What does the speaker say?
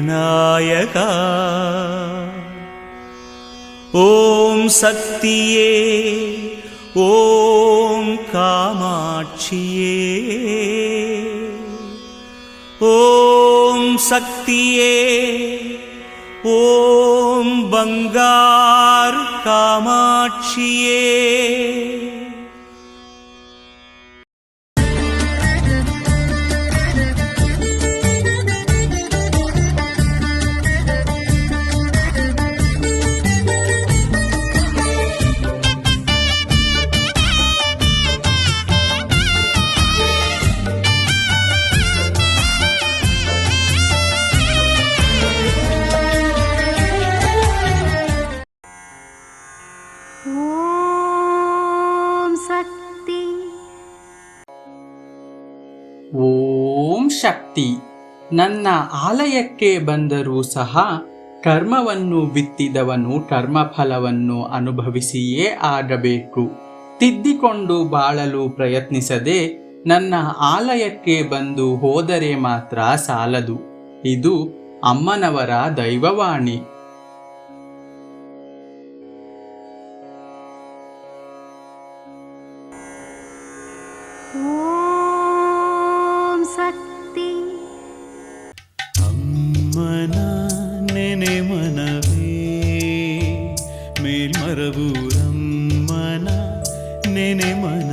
விநாயகா. ஓம் சக்தியே ஓம் காமாட்சியே. ஓம் சக்தியே ஓம் பங்கார் காமாட்சியே. ಓಂ ಶಕ್ತಿ. ಓಂ ಶಕ್ತಿ. ನನ್ನ ಆಲಯಕ್ಕೆ ಬಂದರೂ ಸಹ ಕರ್ಮವನ್ನು ಬಿತ್ತಿದವನು ಕರ್ಮಫಲವನ್ನು ಅನುಭವಿಸಿಯೇ ಆಗಬೇಕು. ತಿದ್ದಿಕೊಂಡು ಬಾಳಲು ಪ್ರಯತ್ನಿಸದೆ ನನ್ನ ಆಲಯಕ್ಕೆ ಬಂದು ಹೋದರೆ ಮಾತ್ರ ಸಾಲದು. ಇದು ಅಮ್ಮನವರ ದೈವವಾಣಿ. മേനെ മനവേ മേൽമറവൂരം മന നെനെ മന